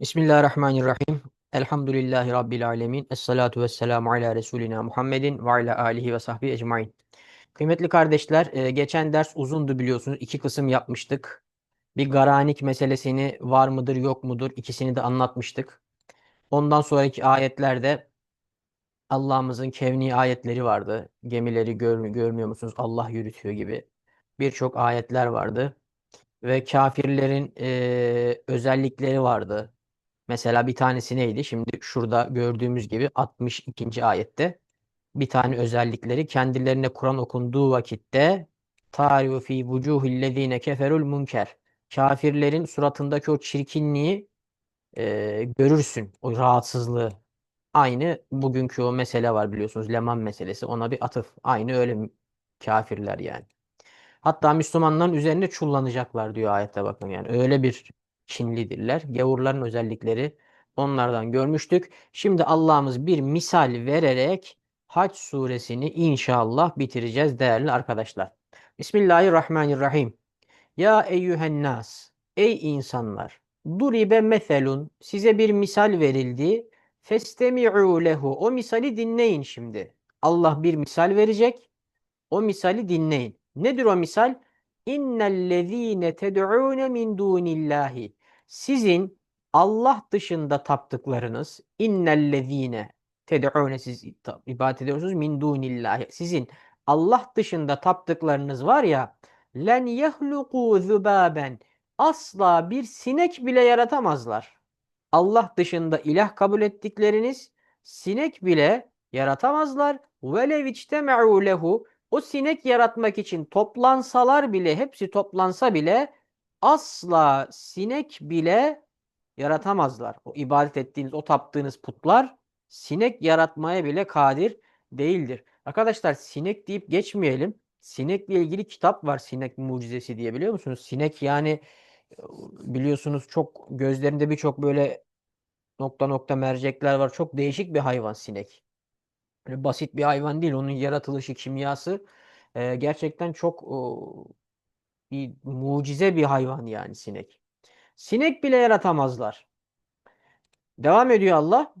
Bismillahirrahmanirrahim. Elhamdülillahi Rabbil alemin. Esselatu vesselamu ala Resulina Muhammedin ve ala alihi ve sahbihi ecmain. Kıymetli kardeşler, e, geçen ders uzundu biliyorsunuz. İki kısım yapmıştık. Bir garanik meselesini var mıdır yok mudur ikisini de anlatmıştık. Ondan sonraki ayetlerde Allah'ımızın kevni ayetleri vardı. Gemileri gör, görmüyor musunuz? Allah yürütüyor gibi. Birçok ayetler vardı. Ve kafirlerin e, özellikleri vardı. Mesela bir tanesi neydi? Şimdi şurada gördüğümüz gibi 62. ayette bir tane özellikleri kendilerine Kur'an okunduğu vakitte tarifu fi vucuhillezine keferul munker. Kafirlerin suratındaki o çirkinliği e, görürsün. O rahatsızlığı. Aynı bugünkü o mesele var biliyorsunuz. Leman meselesi. Ona bir atıf. Aynı öyle kafirler yani. Hatta Müslümanların üzerine çullanacaklar diyor ayette bakın yani. Öyle bir Çinlidirler. Gavurların özellikleri onlardan görmüştük. Şimdi Allah'ımız bir misal vererek Hac suresini inşallah bitireceğiz değerli arkadaşlar. Bismillahirrahmanirrahim. Ya eyyühen nas. Ey insanlar. Duribe meselun. Size bir misal verildi. Festemi'u lehu. O misali dinleyin şimdi. Allah bir misal verecek. O misali dinleyin. Nedir o misal? İnnellezîne ted'ûne min dûnillâhi. Sizin Allah dışında taptıklarınız innellezîne ted'ûne siz ibadet ediyorsunuz min dûnillâhi. Sizin Allah dışında taptıklarınız var ya len yehluqû zübâben asla bir sinek bile yaratamazlar. Allah dışında ilah kabul ettikleriniz sinek bile yaratamazlar. Velev içteme'û lehu o sinek yaratmak için toplansalar bile, hepsi toplansa bile asla sinek bile yaratamazlar. O ibadet ettiğiniz, o taptığınız putlar sinek yaratmaya bile kadir değildir. Arkadaşlar sinek deyip geçmeyelim. Sinekle ilgili kitap var sinek mucizesi diye biliyor musunuz? Sinek yani biliyorsunuz çok gözlerinde birçok böyle nokta nokta mercekler var. Çok değişik bir hayvan sinek. Böyle basit bir hayvan değil. Onun yaratılışı, kimyası e, gerçekten çok bir mucize bir hayvan yani sinek. Sinek bile yaratamazlar. Devam ediyor Allah.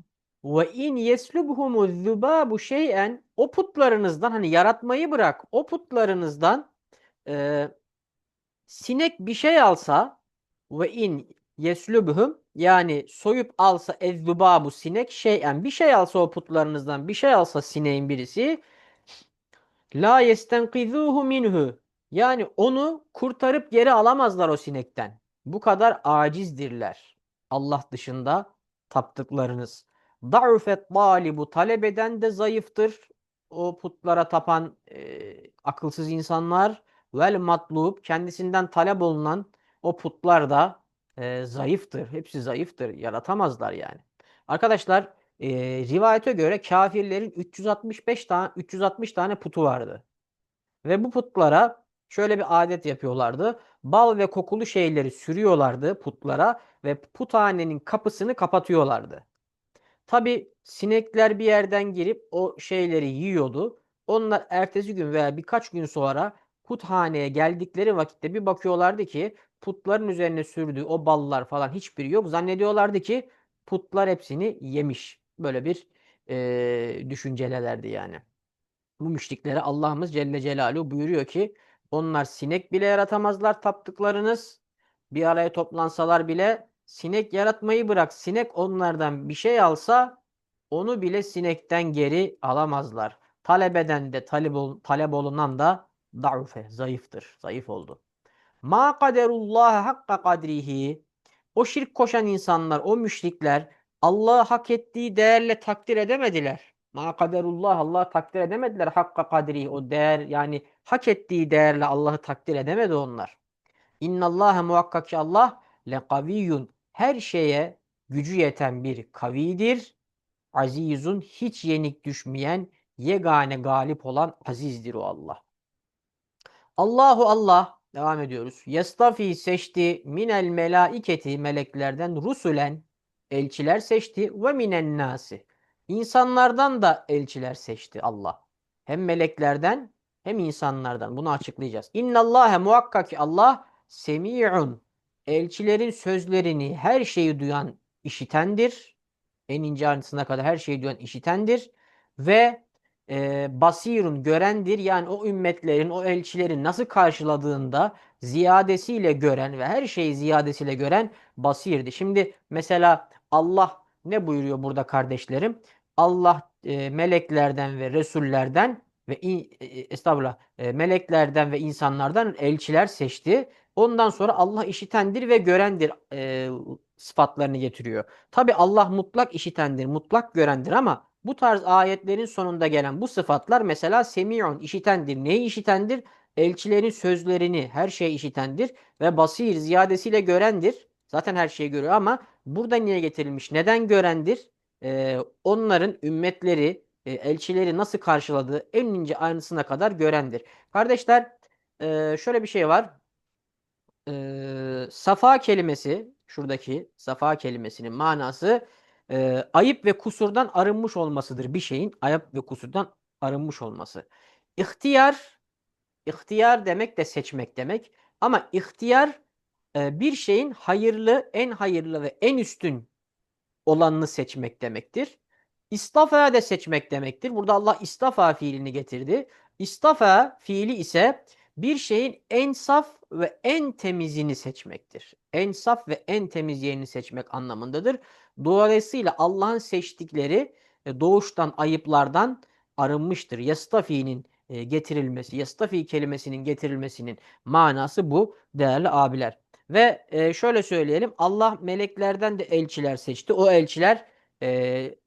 Ve in yeslubhumu zubabu şey'en o putlarınızdan hani yaratmayı bırak o putlarınızdan e, sinek bir şey alsa ve in yeslubhum yani soyup alsa bu sinek şeyen bir şey alsa o putlarınızdan bir şey alsa sineğin birisi la yestenkizuhu minhu yani onu kurtarıp geri alamazlar o sinekten. Bu kadar acizdirler. Allah dışında taptıklarınız. Da'ufet talibu talep eden de zayıftır. O putlara tapan e, akılsız insanlar vel matlub kendisinden talep olunan o putlar da e, zayıftır. Hepsi zayıftır. Yaratamazlar yani. Arkadaşlar e, rivayete göre kafirlerin 365 tane 360 tane putu vardı. Ve bu putlara şöyle bir adet yapıyorlardı. Bal ve kokulu şeyleri sürüyorlardı putlara ve puthanenin kapısını kapatıyorlardı. Tabi sinekler bir yerden girip o şeyleri yiyordu. Onlar ertesi gün veya birkaç gün sonra puthaneye geldikleri vakitte bir bakıyorlardı ki putların üzerine sürdüğü o ballar falan hiçbiri yok. Zannediyorlardı ki putlar hepsini yemiş. Böyle bir e, düşüncelelerdi yani. Bu müşriklere Allah'ımız Celle Celaluhu buyuruyor ki onlar sinek bile yaratamazlar taptıklarınız. Bir araya toplansalar bile sinek yaratmayı bırak. Sinek onlardan bir şey alsa onu bile sinekten geri alamazlar. Talebeden de talep, ol, talep olunan da da'ufe, zayıftır. Zayıf oldu. Ma kaderullah hakka kadrihi. O şirk koşan insanlar, o müşrikler Allah'ı hak ettiği değerle takdir edemediler. Ma kaderullah Allah takdir edemediler hakka kadri o değer yani hak ettiği değerle Allah'ı takdir edemedi onlar. İnnallâhe muhakkak ki Allah lekaviyyun her şeye gücü yeten bir kavidir. Azizun hiç yenik düşmeyen yegane galip olan azizdir o Allah. Allahu Allah Devam ediyoruz. Yestafi seçti minel melaiketi meleklerden rusulen elçiler seçti ve minen nasi. İnsanlardan da elçiler seçti Allah. Hem meleklerden hem insanlardan. Bunu açıklayacağız. İnnallâhe muhakkak ki Allah semi'un. Elçilerin sözlerini, her şeyi duyan işitendir. En ince ayrıntısına kadar her şeyi duyan işitendir. Ve e, basirun görendir. Yani o ümmetlerin, o elçilerin nasıl karşıladığında ziyadesiyle gören ve her şeyi ziyadesiyle gören basirdi. Şimdi mesela Allah ne buyuruyor burada kardeşlerim? Allah e, meleklerden ve resullerden ve in, e, estağfurullah e, meleklerden ve insanlardan elçiler seçti. Ondan sonra Allah işitendir ve görendir e, sıfatlarını getiriyor. Tabi Allah mutlak işitendir, mutlak görendir ama bu tarz ayetlerin sonunda gelen bu sıfatlar mesela semi'un işitendir. Neyi işitendir? Elçilerin sözlerini her şey işitendir ve basir ziyadesiyle görendir. Zaten her şeyi görüyor ama burada niye getirilmiş? Neden görendir? Ee, onların ümmetleri, e, elçileri nasıl karşıladığı en ince ayrıntısına kadar görendir. Kardeşler e, şöyle bir şey var. E, safa kelimesi, şuradaki safa kelimesinin manası e, ayıp ve kusurdan arınmış olmasıdır. Bir şeyin ayıp ve kusurdan arınmış olması. İhtiyar, ihtiyar demek de seçmek demek. Ama ihtiyar e, bir şeyin hayırlı, en hayırlı ve en üstün olanını seçmek demektir. İstafa de seçmek demektir. Burada Allah istafa fiilini getirdi. İstafa fiili ise bir şeyin en saf ve en temizini seçmektir. En saf ve en temiz yerini seçmek anlamındadır. Dolayısıyla Allah'ın seçtikleri e, doğuştan ayıplardan arınmıştır. Yastafi'nin e, getirilmesi, yastafi kelimesinin getirilmesinin manası bu değerli abiler. Ve e, şöyle söyleyelim Allah meleklerden de elçiler seçti. O elçiler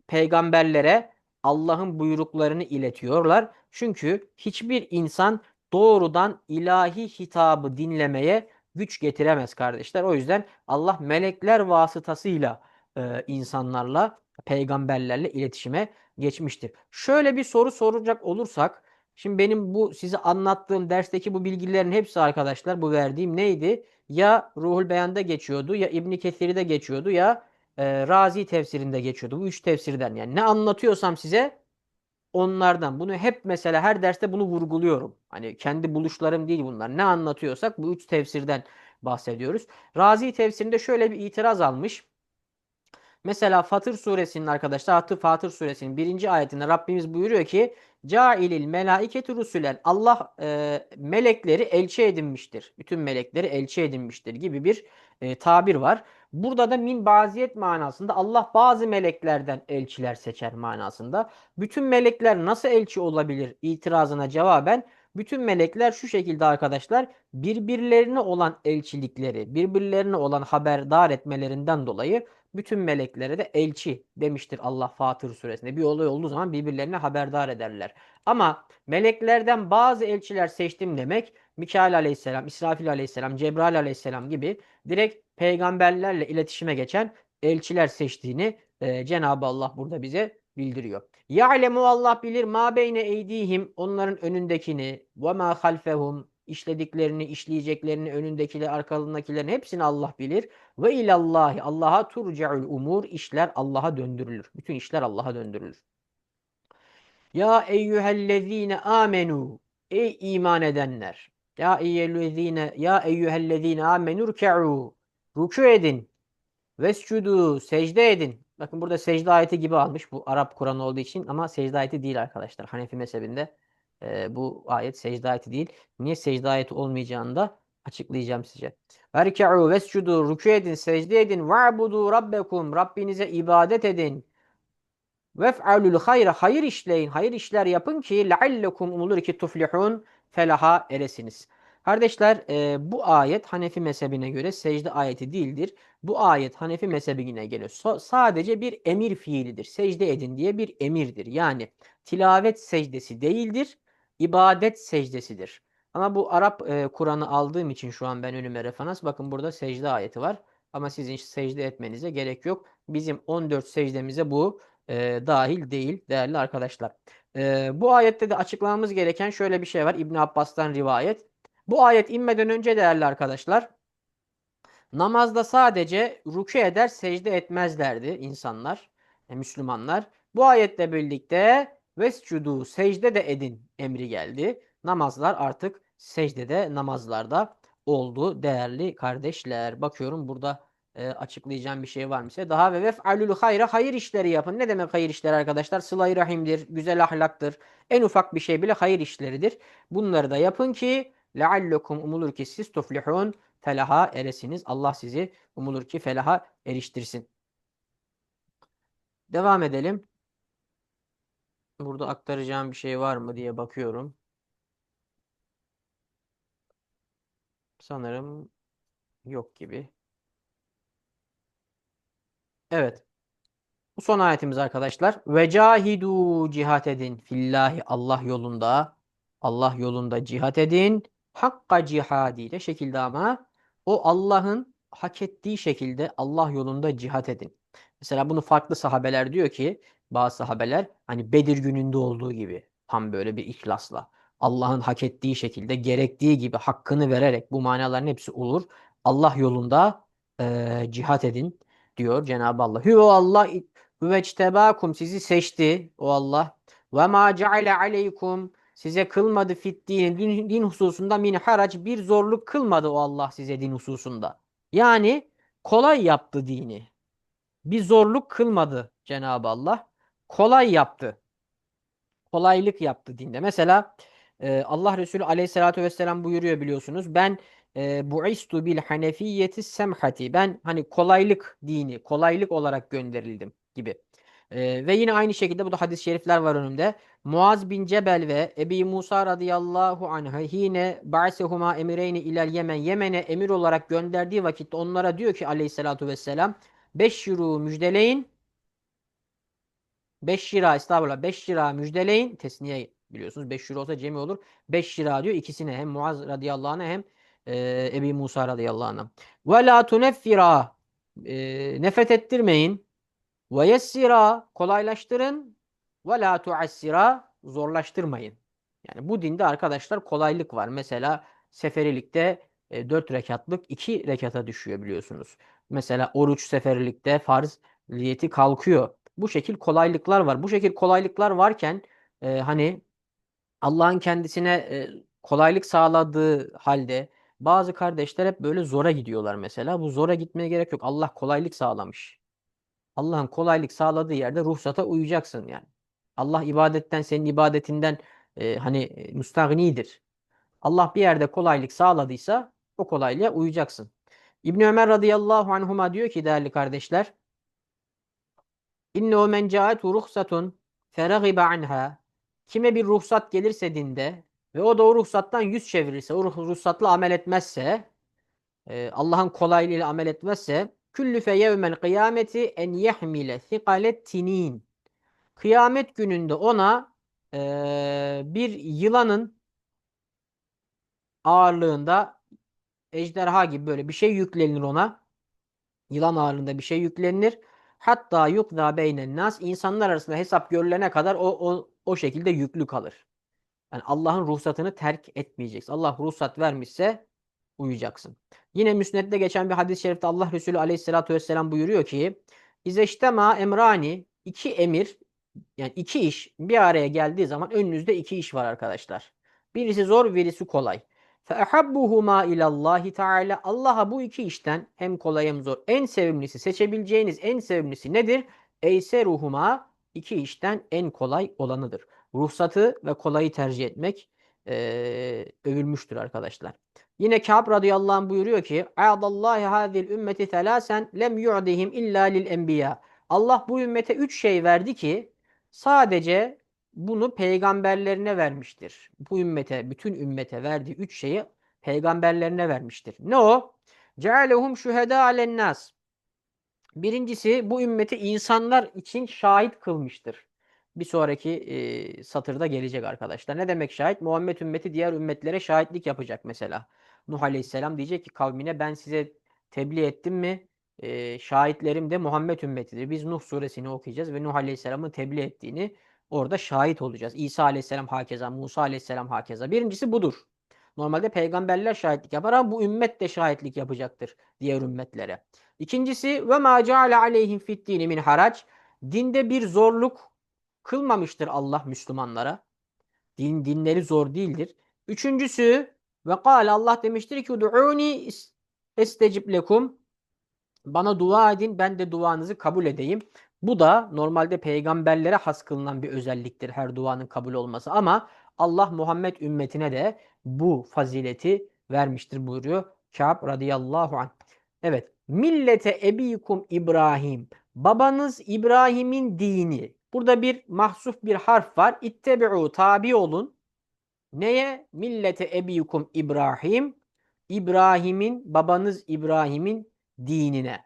peygamberlere Allah'ın buyruklarını iletiyorlar. Çünkü hiçbir insan doğrudan ilahi hitabı dinlemeye güç getiremez kardeşler. O yüzden Allah melekler vasıtasıyla e, insanlarla, peygamberlerle iletişime geçmiştir. Şöyle bir soru soracak olursak, şimdi benim bu size anlattığım dersteki bu bilgilerin hepsi arkadaşlar, bu verdiğim neydi? Ya Ruhul Beyan'da geçiyordu, ya İbn Kesir'de geçiyordu, ya e, Razi tefsirinde geçiyordu. Bu üç tefsirden yani ne anlatıyorsam size onlardan. Bunu hep mesela her derste bunu vurguluyorum. Hani kendi buluşlarım değil bunlar. Ne anlatıyorsak bu üç tefsirden bahsediyoruz. Razi tefsirinde şöyle bir itiraz almış. Mesela Fatır suresinin arkadaşlar Fatır suresinin birinci ayetinde Rabbimiz buyuruyor ki Cailil melaiketu rusulen Allah e, melekleri elçi edinmiştir. Bütün melekleri elçi edinmiştir gibi bir e, tabir var. Burada da min baziyet manasında Allah bazı meleklerden elçiler seçer manasında. Bütün melekler nasıl elçi olabilir itirazına cevaben bütün melekler şu şekilde arkadaşlar birbirlerine olan elçilikleri, birbirlerine olan haberdar etmelerinden dolayı bütün meleklere de elçi demiştir Allah Fatır suresinde. Bir olay olduğu zaman birbirlerine haberdar ederler. Ama meleklerden bazı elçiler seçtim demek Mikail aleyhisselam, İsrafil aleyhisselam, Cebrail aleyhisselam gibi direkt peygamberlerle iletişime geçen elçiler seçtiğini e, Cenab-ı Allah burada bize bildiriyor. Ya'lemu Allah bilir ma beyne eydihim onların önündekini ve ma halfehum işlediklerini, işleyeceklerini, önündekileri, arkalarındakilerin hepsini Allah bilir. Ve ilallahi Allah'a turca'ul umur işler Allah'a döndürülür. Bütün işler Allah'a döndürülür. Ya eyyühellezine amenu ey iman edenler. Ya eyyühellezine ya eyyühellezine amenu rükû edin. Vescudu secde edin. Bakın burada secde ayeti gibi almış bu Arap Kur'an olduğu için ama secde ayeti değil arkadaşlar. Hanefi mezhebinde e, bu ayet secde ayeti değil. Niye secde ayeti olmayacağını da açıklayacağım size. Verke'u vescudu rükû edin, secde edin. Ve'budu rabbekum. Rabbinize ibadet edin. Vef'alul hayra. Hayır işleyin. Hayır işler yapın ki leallekum umulur ki tuflihun. Felaha eresiniz. Kardeşler e, bu ayet Hanefi mezhebine göre secde ayeti değildir. Bu ayet Hanefi mezhebine göre so sadece bir emir fiilidir. Secde edin diye bir emirdir. Yani tilavet secdesi değildir ibadet secdesidir. Ama bu Arap e, Kur'an'ı aldığım için şu an ben önüme referans. Bakın burada secde ayeti var. Ama sizin secde etmenize gerek yok. Bizim 14 secdemize bu e, dahil değil değerli arkadaşlar. E, bu ayette de açıklamamız gereken şöyle bir şey var. İbn Abbas'tan rivayet. Bu ayet inmeden önce değerli arkadaşlar namazda sadece rükû eder secde etmezlerdi insanlar, e, Müslümanlar. Bu ayetle birlikte Vescudu secde de edin emri geldi. Namazlar artık secdede namazlarda oldu değerli kardeşler. Bakıyorum burada e, açıklayacağım bir şey var mı size? Daha ve vef'alul hayra hayır işleri yapın. Ne demek hayır işleri arkadaşlar? Sıla-i rahimdir, güzel ahlaktır. En ufak bir şey bile hayır işleridir. Bunları da yapın ki leallekum umulur ki siz tuflihun felaha eresiniz. Allah sizi umulur ki felaha eriştirsin. Devam edelim. Burada aktaracağım bir şey var mı diye bakıyorum. Sanırım yok gibi. Evet. Bu son ayetimiz arkadaşlar. Ve cahidu cihat edin fillahi Allah yolunda. Allah yolunda cihat edin. Hakka cihadiyle şekilde ama o Allah'ın hak ettiği şekilde Allah yolunda cihat edin. Mesela bunu farklı sahabeler diyor ki bazı sahabeler hani Bedir gününde olduğu gibi tam böyle bir ihlasla Allah'ın hak ettiği şekilde gerektiği gibi hakkını vererek bu manaların hepsi olur. Allah yolunda e, cihat edin diyor Cenab-ı Allah. Hüve Allah Hüveçtebâkum sizi seçti o Allah. Ve ma ceale aleykum size kılmadı fit din, din, hususunda min harac bir zorluk kılmadı o Allah size din hususunda. Yani kolay yaptı dini. Bir zorluk kılmadı Cenab-ı Allah. Kolay yaptı. Kolaylık yaptı dinde. Mesela e, Allah Resulü aleyhissalatü vesselam buyuruyor biliyorsunuz. Ben e, bu'istu bil hanefiyeti semhati. Ben hani kolaylık dini, kolaylık olarak gönderildim gibi. Ee, ve yine aynı şekilde bu da hadis-i şerifler var önümde. Muaz bin Cebel ve Ebi Musa radıyallahu anh'a yine ba'sehuma emireyni ilel Yemen. Yemen'e emir olarak gönderdiği vakitte onlara diyor ki aleyhissalatu vesselam beşşiru müjdeleyin. Beş lira estağfurullah. Beş lira müjdeleyin. Tesniye biliyorsunuz. Beş lira olsa cemi olur. Beş lira diyor ikisine hem Muaz radıyallahu anh'a hem e, Ebi Musa radıyallahu anh'a. Ve la tuneffira e, nefret ettirmeyin. Ve yessira kolaylaştırın ve la tuassira zorlaştırmayın. Yani bu dinde arkadaşlar kolaylık var. Mesela seferilikte e, 4 rekatlık 2 rekata düşüyor biliyorsunuz. Mesela oruç seferilikte farz liyeti kalkıyor. Bu şekil kolaylıklar var. Bu şekil kolaylıklar varken e, hani Allah'ın kendisine e, kolaylık sağladığı halde bazı kardeşler hep böyle zora gidiyorlar mesela. Bu zora gitmeye gerek yok. Allah kolaylık sağlamış. Allah'ın kolaylık sağladığı yerde ruhsata uyacaksın yani. Allah ibadetten senin ibadetinden e, hani e, müstahnidir. Allah bir yerde kolaylık sağladıysa o kolaylığa uyacaksın. İbn Ömer radıyallahu anhuma diyor ki değerli kardeşler İnnehu men ca'etu ruhsatun feragibe anha kime bir ruhsat gelirse dinde ve o da o ruhsattan yüz çevirirse, o ruhsatla amel etmezse, e, Allah'ın kolaylığıyla amel etmezse Küllüfe yevmel kıyameti en yehmile thikalet tinin. Kıyamet gününde ona e, bir yılanın ağırlığında ejderha gibi böyle bir şey yüklenir ona. Yılan ağırlığında bir şey yüklenir. Hatta yukda beynen nas insanlar arasında hesap görülene kadar o, o, o şekilde yüklü kalır. Yani Allah'ın ruhsatını terk etmeyeceksin. Allah ruhsat vermişse uyacaksın. Yine müsnedde geçen bir hadis-i şerifte Allah Resulü aleyhissalatü vesselam buyuruyor ki İzeştema emrani iki emir yani iki iş bir araya geldiği zaman önünüzde iki iş var arkadaşlar. Birisi zor birisi kolay. فَاَحَبُّهُمَا اِلَى اللّٰهِ Teala Allah'a bu iki işten hem kolay hem zor en sevimlisi seçebileceğiniz en sevimlisi nedir? Eyseruhuma iki işten en kolay olanıdır. Ruhsatı ve kolayı tercih etmek e, övülmüştür arkadaşlar. Yine Kâb radıyallahu anh buyuruyor ki A'dallahi hadil ümmeti thelâsen lem yu'dihim illa lil enbiya. Allah bu ümmete üç şey verdi ki sadece bunu peygamberlerine vermiştir. Bu ümmete, bütün ümmete verdiği üç şeyi peygamberlerine vermiştir. Ne o? Cealehum şühedâ alennas. Birincisi bu ümmeti insanlar için şahit kılmıştır bir sonraki e, satırda gelecek arkadaşlar. Ne demek şahit? Muhammed ümmeti diğer ümmetlere şahitlik yapacak mesela. Nuh Aleyhisselam diyecek ki kavmine ben size tebliğ ettim mi? E, şahitlerim de Muhammed ümmetidir. Biz Nuh suresini okuyacağız ve Nuh Aleyhisselam'ın tebliğ ettiğini orada şahit olacağız. İsa Aleyhisselam hakeza, Musa Aleyhisselam hakeza. Birincisi budur. Normalde peygamberler şahitlik yapar ama bu ümmet de şahitlik yapacaktır diğer ümmetlere. İkincisi ve ma ceale aleyhim fit dini min harac. Dinde bir zorluk kılmamıştır Allah Müslümanlara. Din dinleri zor değildir. Üçüncüsü ve kâle Allah demiştir ki ud'ûni estecib lekum Bana dua edin ben de duanızı kabul edeyim. Bu da normalde peygamberlere has kılınan bir özelliktir her duanın kabul olması. Ama Allah Muhammed ümmetine de bu fazileti vermiştir buyuruyor Kâb radıyallahu anh. Evet. Millete ebikum İbrahim. Babanız İbrahim'in dini. Burada bir mahsuf bir harf var. İttebi'u tabi olun. Neye? Millete ebikum İbrahim. İbrahim'in, babanız İbrahim'in dinine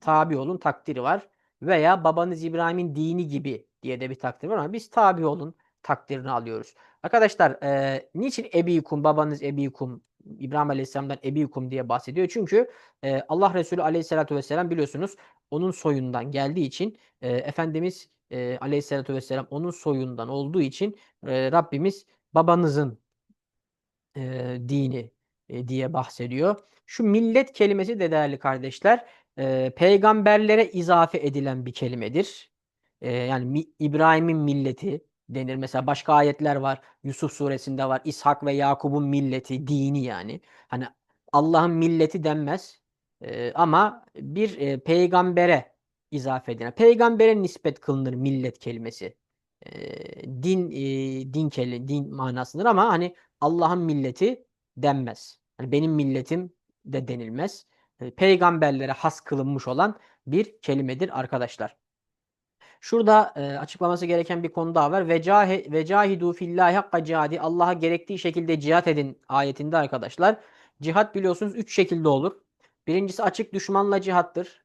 tabi olun takdiri var. Veya babanız İbrahim'in dini gibi diye de bir takdir var ama biz tabi olun takdirini alıyoruz. Arkadaşlar e, niçin ebikum, babanız ebikum, İbrahim Aleyhisselam'dan ebikum diye bahsediyor? Çünkü e, Allah Resulü Aleyhisselatü Vesselam biliyorsunuz onun soyundan geldiği için e, Efendimiz e, Aleyhisselatü Vesselam onun soyundan olduğu için e, Rabbimiz babanızın e, dini e, diye bahsediyor. Şu millet kelimesi de değerli kardeşler e, peygamberlere izafe edilen bir kelimedir. E, yani mi, İbrahim'in milleti denir. Mesela başka ayetler var. Yusuf suresinde var. İshak ve Yakub'un milleti, dini yani. Hani Allah'ın milleti denmez. E, ama bir e, peygambere izafe edilen, peygambere nispet kılınır millet kelimesi. E, din e, din keli, din manasıdır ama hani Allah'ın milleti denmez. Hani benim milletim de denilmez. E, peygamberlere has kılınmış olan bir kelimedir arkadaşlar. Şurada e, açıklaması gereken bir konu daha var. Vecahe, vecahidu fillahi hakka cihadi. Allah'a gerektiği şekilde cihat edin ayetinde arkadaşlar. Cihat biliyorsunuz üç şekilde olur. Birincisi açık düşmanla cihattır.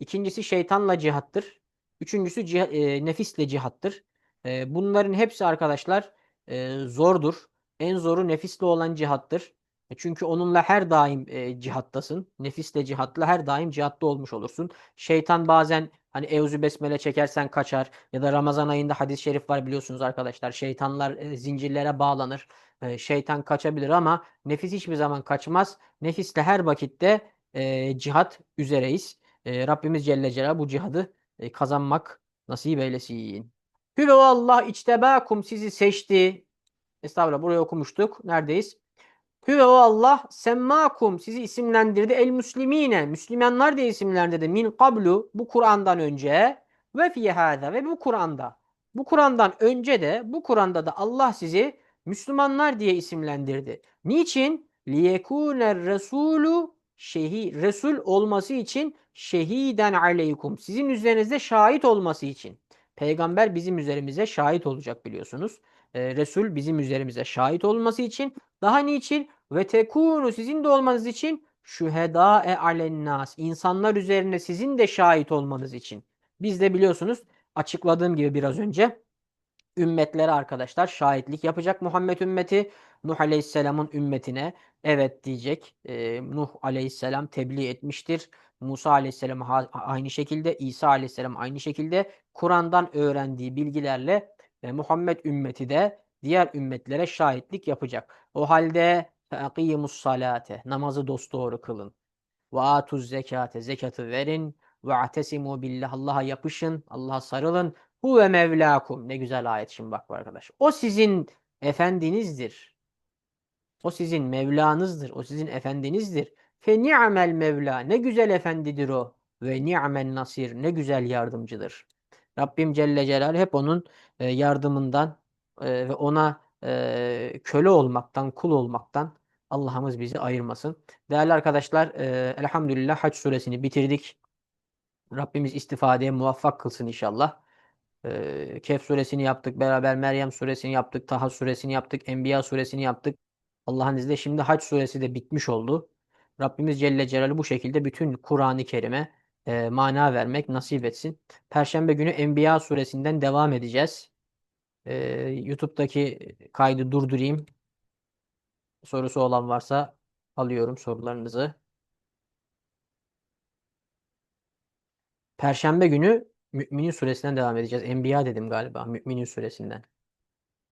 İkincisi şeytanla cihattır. Üçüncüsü cih e, nefisle cihattır. E, bunların hepsi arkadaşlar e, zordur. En zoru nefisle olan cihattır. E, çünkü onunla her daim e, cihattasın. Nefisle cihatla her daim cihatta olmuş olursun. Şeytan bazen hani evzu besmele çekersen kaçar ya da Ramazan ayında hadis-i şerif var biliyorsunuz arkadaşlar. Şeytanlar e, zincirlere bağlanır. E, şeytan kaçabilir ama nefis hiçbir zaman kaçmaz. Nefisle her vakitte e, cihat üzereyiz. E, Rabbimiz Celle Celaluhu bu cihadı e, kazanmak nasip eylesin. Hüve Allah içtebâkum sizi seçti. Estağfurullah burayı okumuştuk. Neredeyiz? Hüve Allah semmakum sizi isimlendirdi el müslimine. Müslümanlar diye isimlendirdi. Min kablu bu Kur'an'dan önce ve fi ve bu Kur'an'da. Bu Kur'an'dan önce de bu Kur'an'da da Allah sizi Müslümanlar diye isimlendirdi. Niçin? Liyekûner resûlü şehi Resul olması için şehiden aleykum. Sizin üzerinizde şahit olması için. Peygamber bizim üzerimize şahit olacak biliyorsunuz. Ee, Resul bizim üzerimize şahit olması için daha niçin? Ve tekunu sizin de olmanız için şühedâe alennas. İnsanlar üzerine sizin de şahit olmanız için. Biz de biliyorsunuz açıkladığım gibi biraz önce ümmetlere arkadaşlar şahitlik yapacak Muhammed ümmeti. Nuh Aleyhisselam'ın ümmetine evet diyecek. Ee, Nuh Aleyhisselam tebliğ etmiştir. Musa Aleyhisselam aynı şekilde, İsa Aleyhisselam aynı şekilde Kur'an'dan öğrendiği bilgilerle e, Muhammed ümmeti de diğer ümmetlere şahitlik yapacak. O halde feakimus salate namazı dosdoğru kılın. Ve atuz zekate zekatı verin. Ve atesimu billah Allah'a yapışın. Allah'a sarılın. Huve mevlakum. Ne güzel ayet şimdi bak arkadaş. O sizin efendinizdir. O sizin Mevlanızdır. O sizin efendinizdir. Fe ni'mel mevla. Ne güzel efendidir o. Ve ni'men nasir. Ne güzel yardımcıdır. Rabbim Celle Celal hep onun e, yardımından e, ve ona e, köle olmaktan, kul olmaktan Allah'ımız bizi ayırmasın. Değerli arkadaşlar, elhamdülillah Haç suresini bitirdik. Rabbimiz istifadeye muvaffak kılsın inşallah. Kehf suresini yaptık, beraber Meryem suresini yaptık, Taha suresini yaptık, Enbiya suresini yaptık. Allah'ın izniyle şimdi Haç suresi de bitmiş oldu. Rabbimiz Celle Celaluhu bu şekilde bütün Kur'an-ı Kerim'e e, mana vermek nasip etsin. Perşembe günü Enbiya suresinden devam edeceğiz. E, YouTube'daki kaydı durdurayım. Sorusu olan varsa alıyorum sorularınızı. Perşembe günü Müminin suresinden devam edeceğiz. Enbiya dedim galiba. Müminin suresinden.